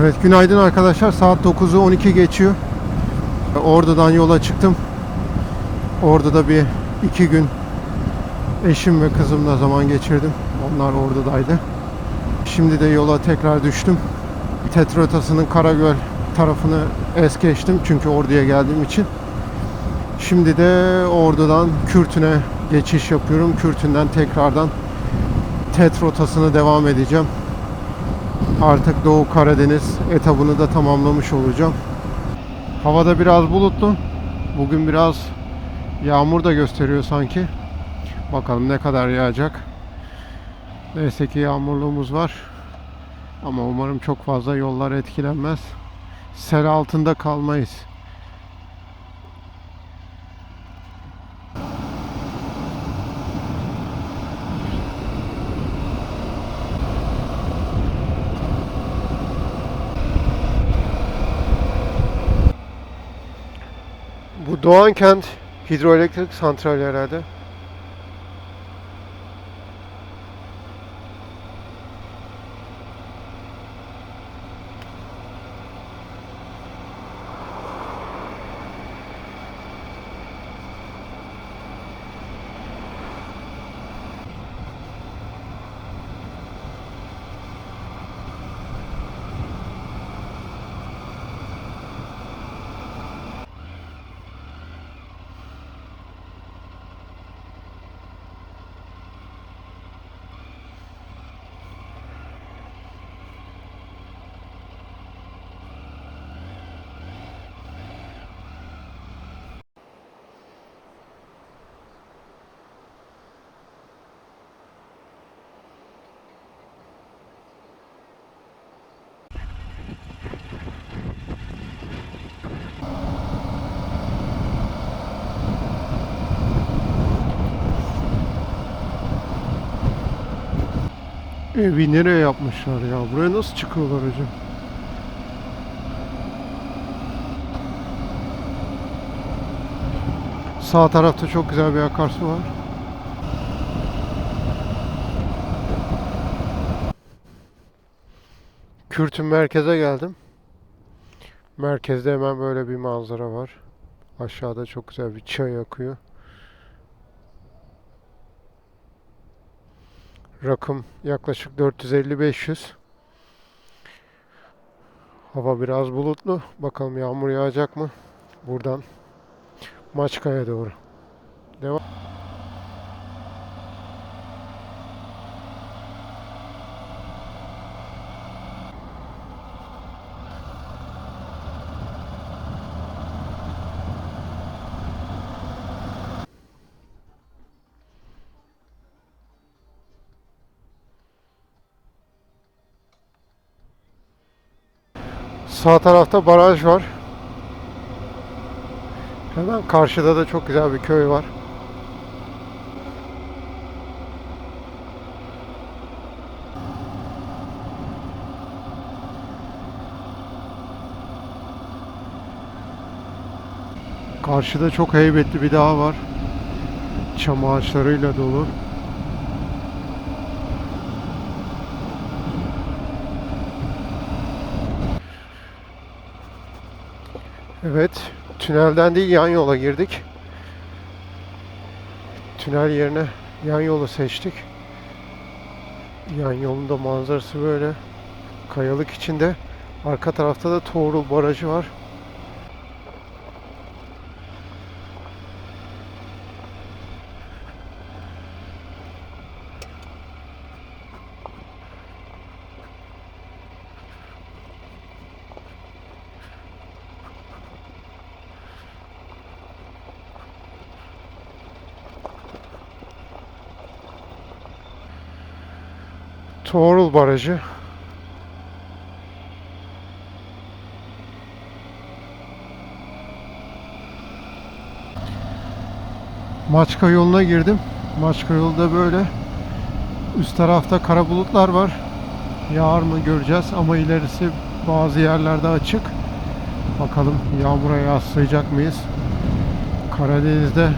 Evet günaydın arkadaşlar. Saat 9'u 12 geçiyor. Ordu'dan yola çıktım. Ordu'da bir iki gün eşim ve kızımla zaman geçirdim. Onlar Ordu'daydı. Şimdi de yola tekrar düştüm. TET rotasının Karagöl tarafını es geçtim çünkü Ordu'ya geldiğim için. Şimdi de Ordu'dan Kürtün'e geçiş yapıyorum. Kürtün'den tekrardan TET rotasını devam edeceğim. Artık Doğu Karadeniz etabını da tamamlamış olacağım. Havada biraz bulutlu. Bugün biraz yağmur da gösteriyor sanki. Bakalım ne kadar yağacak. Neyse ki yağmurluğumuz var. Ama umarım çok fazla yollar etkilenmez. Sel altında kalmayız. Bu Doğan Kent hidroelektrik santrali herhalde. Evi nereye yapmışlar ya? Buraya nasıl çıkıyorlar hocam? Sağ tarafta çok güzel bir akarsu var. Kürtün merkeze geldim. Merkezde hemen böyle bir manzara var. Aşağıda çok güzel bir çay akıyor. Rakım yaklaşık 450-500. Hava biraz bulutlu. Bakalım yağmur yağacak mı? Buradan Maçka'ya doğru. Devam. Sağ tarafta baraj var. Hemen karşıda da çok güzel bir köy var. Karşıda çok heybetli bir dağ var. Çam ağaçlarıyla dolu. Evet, tünelden değil yan yola girdik. Tünel yerine yan yolu seçtik. Yan yolun da manzarası böyle. Kayalık içinde. Arka tarafta da Toğrul Barajı var. Toğrul Barajı. Maçka yoluna girdim. Maçka yolda böyle. Üst tarafta kara bulutlar var. Yağar mı göreceğiz ama ilerisi bazı yerlerde açık. Bakalım yağmura yaslayacak mıyız? Karadeniz'de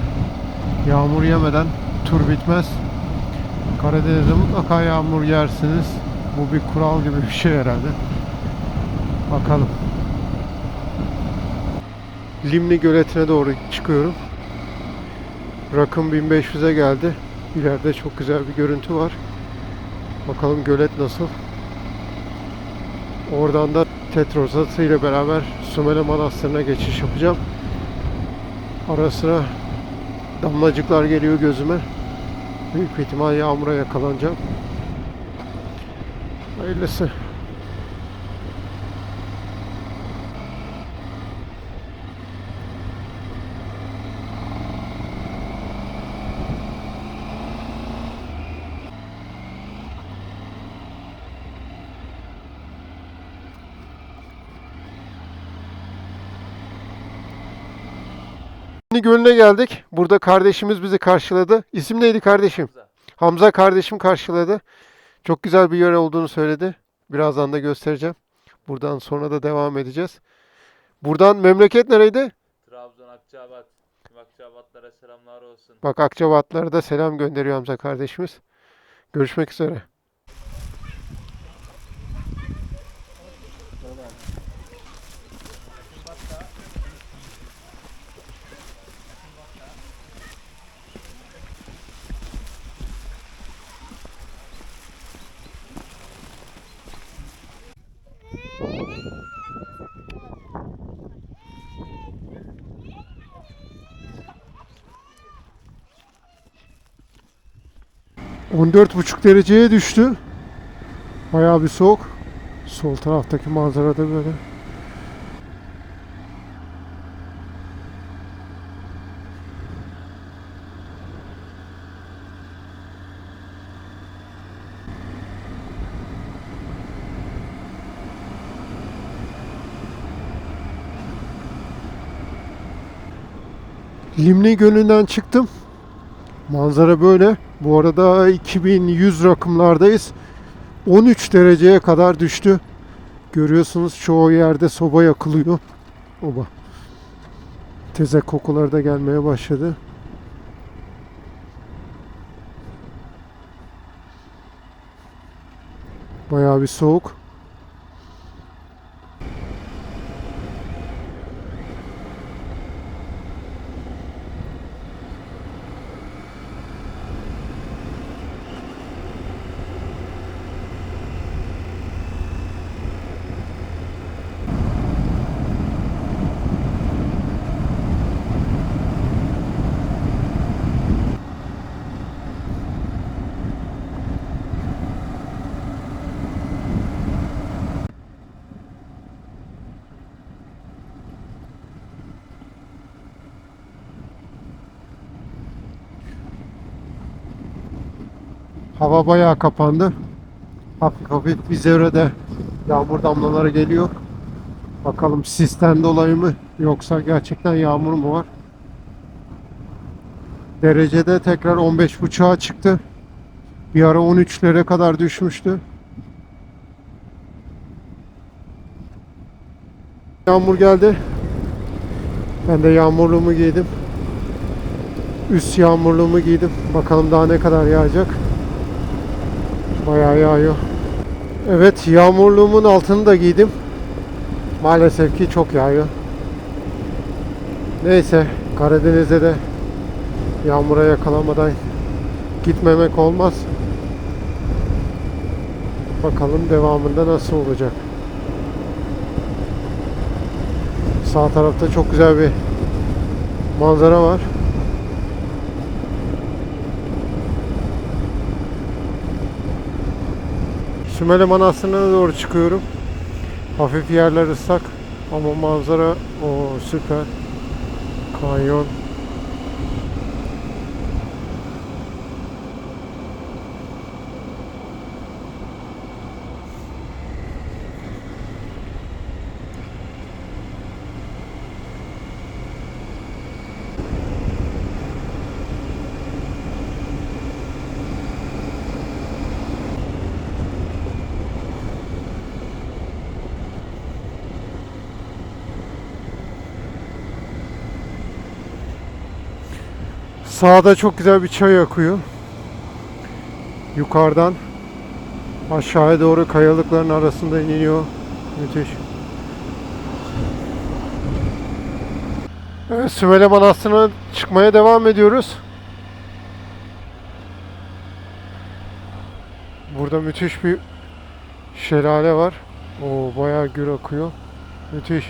yağmur yemeden tur bitmez. Karadeniz'de mutlaka yağmur yersiniz. Bu bir kural gibi bir şey herhalde. Bakalım. Limni göletine doğru çıkıyorum. Rakım 1500'e geldi. İleride çok güzel bir görüntü var. Bakalım gölet nasıl. Oradan da Tetrosatı ile beraber Sümele Manastırı'na geçiş yapacağım. Ara sıra damlacıklar geliyor gözüme. Büyük ihtimal yağmura yakalanacağım. Hayırlısı. Şimdi Gölü'ne geldik. Burada kardeşimiz bizi karşıladı. İsim neydi kardeşim? Hamza. Hamza kardeşim karşıladı. Çok güzel bir yer olduğunu söyledi. Birazdan da göstereceğim. Buradan sonra da devam edeceğiz. Buradan memleket nereydi? Trabzon, Akçabat. Akçabatlara selamlar olsun. Bak Akçabatlara da selam gönderiyor Hamza kardeşimiz. Görüşmek üzere. Buçuk dereceye düştü. Bayağı bir soğuk. Sol taraftaki manzara da böyle. Limni Gölü'nden çıktım. Manzara böyle. Bu arada 2100 rakımlardayız. 13 dereceye kadar düştü. Görüyorsunuz çoğu yerde soba yakılıyor. Oba. Teze kokular da gelmeye başladı. Bayağı bir soğuk. Hava bayağı kapandı. Hafif hafif vizöre de yağmur damlaları geliyor. Bakalım sisten dolayı mı yoksa gerçekten yağmur mu var? Derecede tekrar 15.5'a çıktı. Bir ara 13'lere kadar düşmüştü. Yağmur geldi. Ben de yağmurluğumu giydim. Üst yağmurluğumu giydim. Bakalım daha ne kadar yağacak. Bayağı yağıyor. Evet yağmurluğumun altını da giydim. Maalesef ki çok yağıyor. Neyse Karadeniz'de de yağmura yakalanmadan gitmemek olmaz. Bakalım devamında nasıl olacak. Sağ tarafta çok güzel bir manzara var. Sümele Manastırı'na doğru çıkıyorum. Hafif yerler ıslak ama manzara o süper. Kanyon. Sağda çok güzel bir çay akıyor. Yukarıdan aşağıya doğru kayalıkların arasında iniyor. Müthiş. Evet, Süvele Manastırı'na çıkmaya devam ediyoruz. Burada müthiş bir şelale var. O bayağı gül akıyor. Müthiş.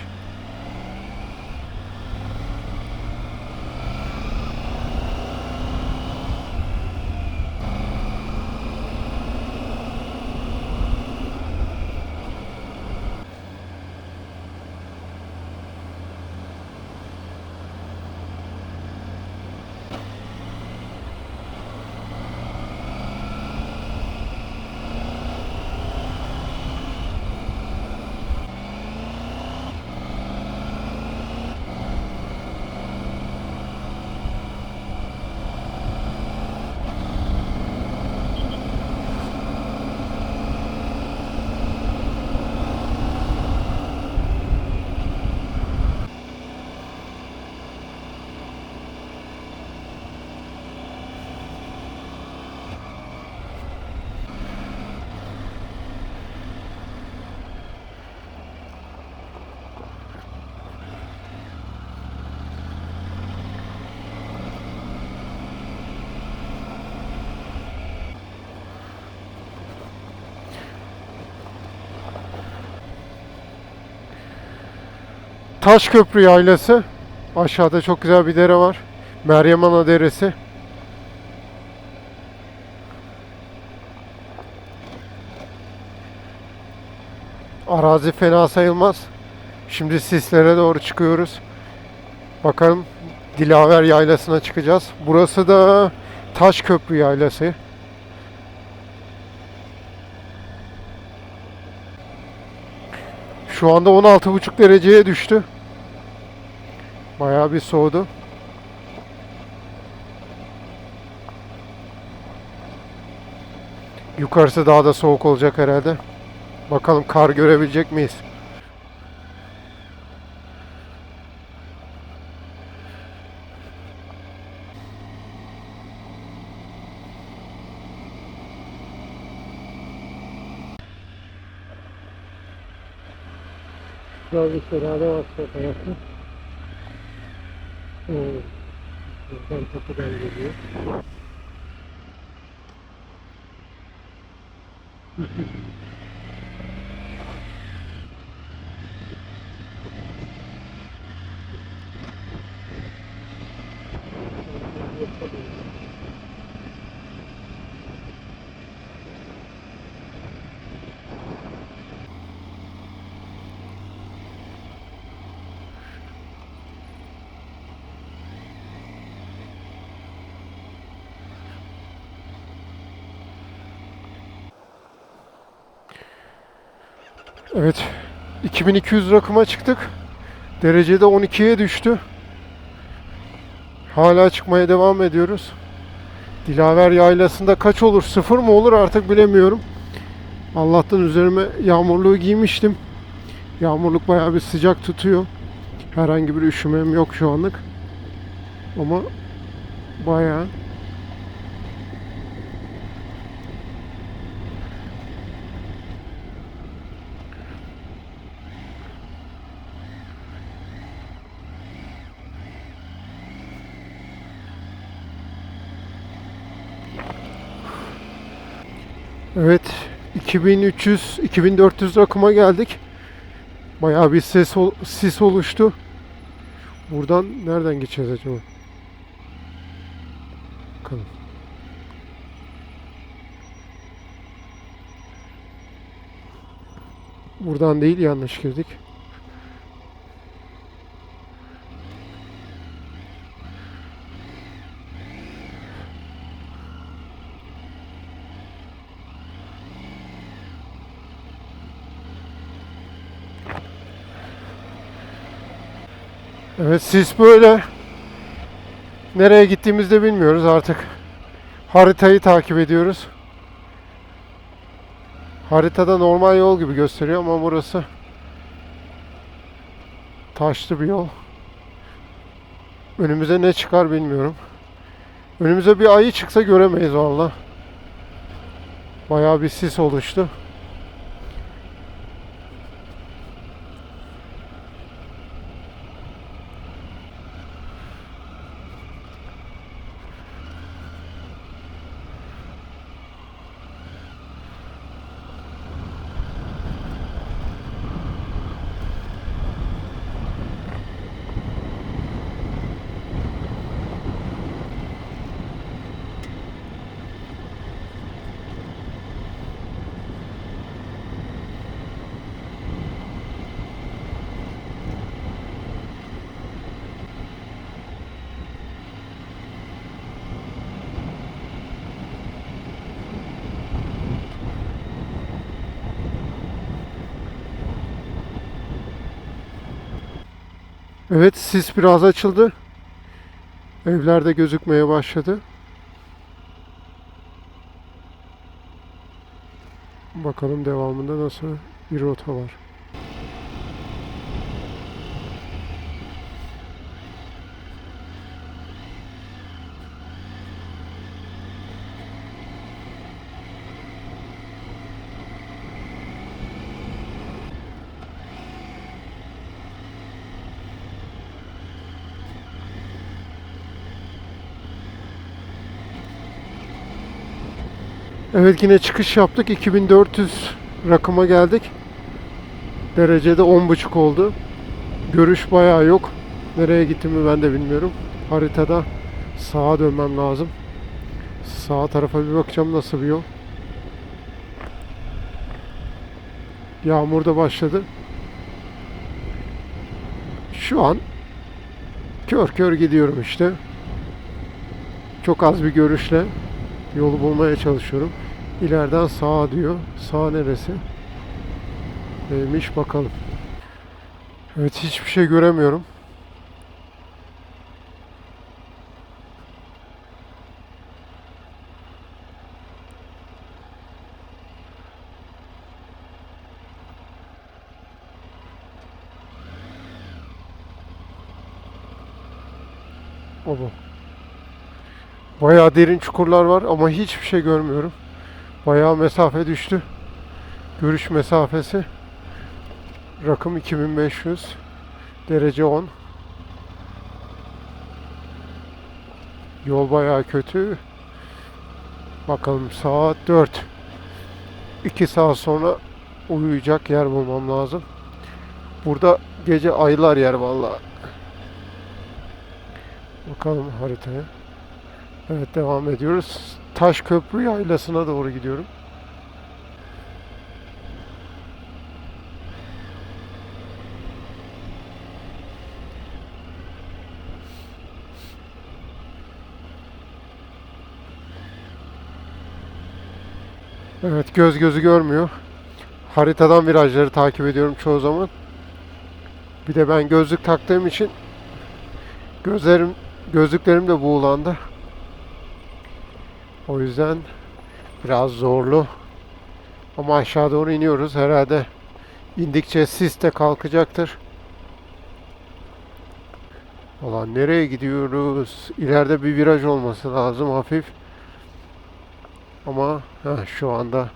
Taşköprü Yaylası. Aşağıda çok güzel bir dere var. Meryem Ana Deresi. Arazi fena sayılmaz. Şimdi sislere doğru çıkıyoruz. Bakalım Dilaver Yaylası'na çıkacağız. Burası da Taşköprü Yaylası. Şu anda 16,5 dereceye düştü. Bayağı bir soğudu. Yukarısı daha da soğuk olacak herhalde. Bakalım kar görebilecek miyiz? Güzel bir şelale var tarafta. Oo. Buradan kapıdan geliyor. Evet. 2200 rakıma çıktık. Derecede 12'ye düştü. Hala çıkmaya devam ediyoruz. Dilaver yaylasında kaç olur? Sıfır mı olur artık bilemiyorum. Allah'tan üzerime yağmurluğu giymiştim. Yağmurluk bayağı bir sıcak tutuyor. Herhangi bir üşümem yok şu anlık. Ama bayağı Evet 2300 2400 rakıma geldik. Bayağı bir ses ol- sis oluştu. Buradan nereden geçeceğiz acaba? Bakalım. Buradan değil yanlış girdik. Evet sis böyle. Nereye gittiğimizi de bilmiyoruz artık. Haritayı takip ediyoruz. Haritada normal yol gibi gösteriyor ama burası taşlı bir yol. Önümüze ne çıkar bilmiyorum. Önümüze bir ayı çıksa göremeyiz valla. Bayağı bir sis oluştu. Evet sis biraz açıldı. Evlerde gözükmeye başladı. Bakalım devamında nasıl bir rota var. Evet yine çıkış yaptık. 2400 rakıma geldik. Derecede 10.5 oldu. Görüş bayağı yok. Nereye gittiğimi ben de bilmiyorum. Haritada sağa dönmem lazım. Sağ tarafa bir bakacağım nasıl bir yol. Yağmur da başladı. Şu an kör kör gidiyorum işte. Çok az bir görüşle yolu bulmaya çalışıyorum. İleriden sağa diyor. Sağ neresi? Neymiş bakalım. Evet hiçbir şey göremiyorum. O bu. Bayağı derin çukurlar var ama hiçbir şey görmüyorum. Bayağı mesafe düştü. Görüş mesafesi. Rakım 2500. Derece 10. Yol bayağı kötü. Bakalım saat 4. 2 saat sonra uyuyacak yer bulmam lazım. Burada gece aylar yer vallahi. Bakalım haritaya. Evet devam ediyoruz. Taş Köprü yaylasına doğru gidiyorum. Evet göz gözü görmüyor. Haritadan virajları takip ediyorum çoğu zaman. Bir de ben gözlük taktığım için gözlerim gözlüklerim de buğulandı. O yüzden biraz zorlu. Ama aşağı doğru iniyoruz. Herhalde indikçe sis de kalkacaktır. Ulan nereye gidiyoruz? İleride bir viraj olması lazım hafif. Ama heh, şu anda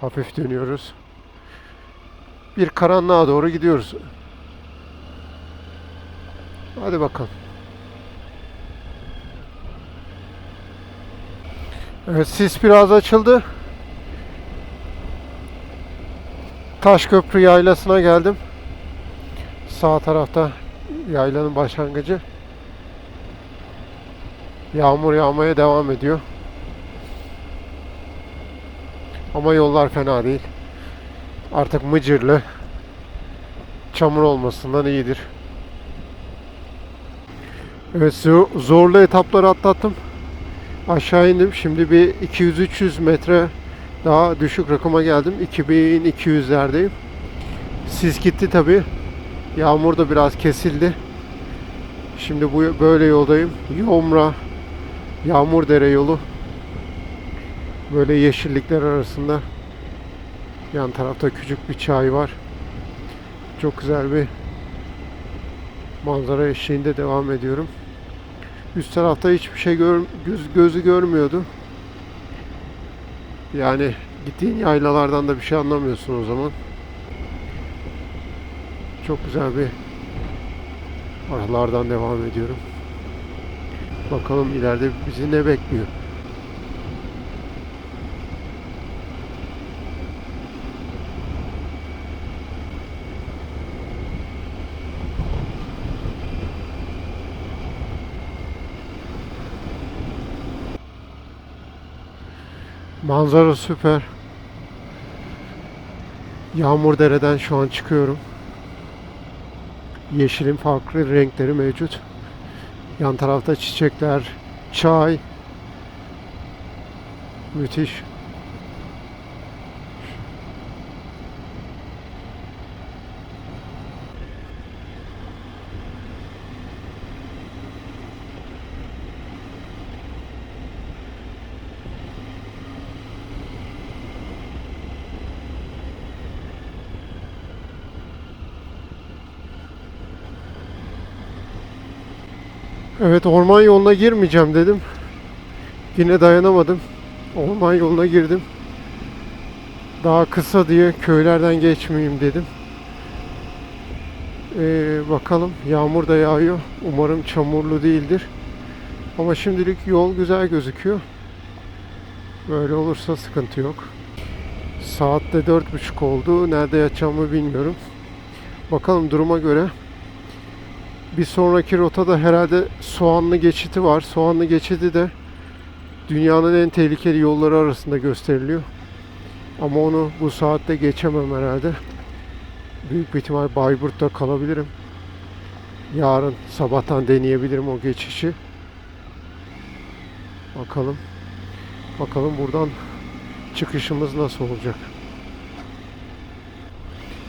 hafif dönüyoruz. Bir karanlığa doğru gidiyoruz. Hadi bakalım. Evet sis biraz açıldı. Taşköprü yaylasına geldim. Sağ tarafta yaylanın başlangıcı. Yağmur yağmaya devam ediyor. Ama yollar fena değil. Artık mıcırlı. Çamur olmasından iyidir. Evet zo- zorlu etapları atlattım. Aşağı indim. Şimdi bir 200-300 metre daha düşük rakıma geldim. 2200'lerdeyim. Sis gitti tabi. Yağmur da biraz kesildi. Şimdi bu böyle yoldayım. Yomra Yağmur Dere yolu. Böyle yeşillikler arasında. Yan tarafta küçük bir çay var. Çok güzel bir manzara eşliğinde devam ediyorum. Üst tarafta hiçbir şey gör, göz, gözü görmüyordu. Yani gittiğin yaylalardan da bir şey anlamıyorsun o zaman. Çok güzel bir aralardan devam ediyorum. Bakalım ileride bizi ne bekliyor. Manzara süper. Yağmur dereden şu an çıkıyorum. Yeşilin farklı renkleri mevcut. Yan tarafta çiçekler, çay. Müthiş. Evet orman yoluna girmeyeceğim dedim. Yine dayanamadım. Orman yoluna girdim. Daha kısa diye köylerden geçmeyeyim dedim. Ee, bakalım yağmur da yağıyor. Umarım çamurlu değildir. Ama şimdilik yol güzel gözüküyor. Böyle olursa sıkıntı yok. Saatte dört buçuk oldu. Nerede yatacağımı bilmiyorum. Bakalım duruma göre. Bir sonraki rotada herhalde Soğanlı geçiti var. Soğanlı geçidi de dünyanın en tehlikeli yolları arasında gösteriliyor. Ama onu bu saatte geçemem herhalde. Büyük bir ihtimal Bayburt'ta kalabilirim. Yarın sabahtan deneyebilirim o geçişi. Bakalım. Bakalım buradan çıkışımız nasıl olacak.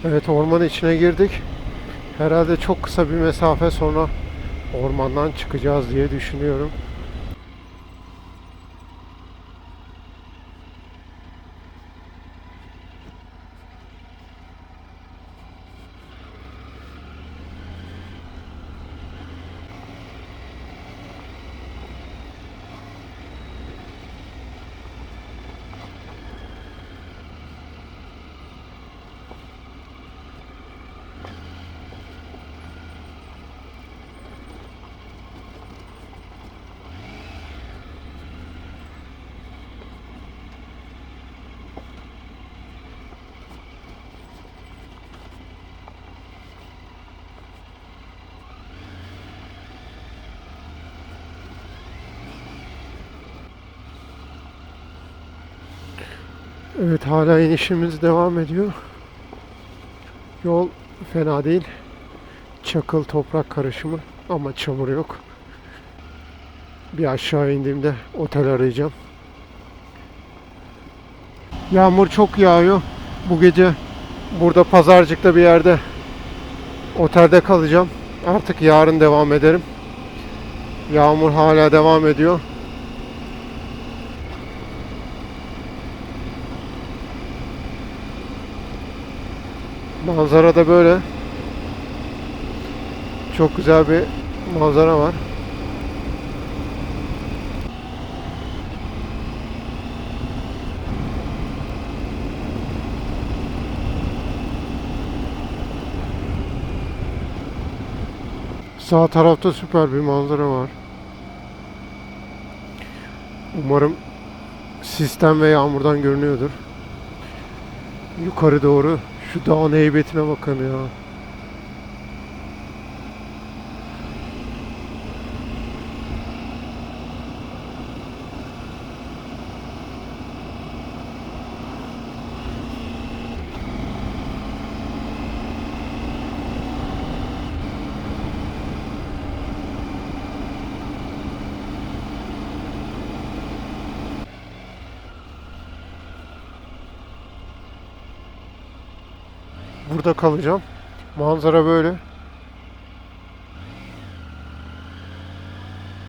Evet orman içine girdik. Herhalde çok kısa bir mesafe sonra ormandan çıkacağız diye düşünüyorum. Evet hala inişimiz devam ediyor. Yol fena değil. Çakıl toprak karışımı ama çamur yok. Bir aşağı indiğimde otel arayacağım. Yağmur çok yağıyor. Bu gece burada pazarcıkta bir yerde otelde kalacağım. Artık yarın devam ederim. Yağmur hala devam ediyor. Manzara da böyle. Çok güzel bir manzara var. Sağ tarafta süper bir manzara var. Umarım sistem ve yağmurdan görünüyordur. Yukarı doğru şu dağın heybetine bakın ya. Burada kalacağım. Manzara böyle.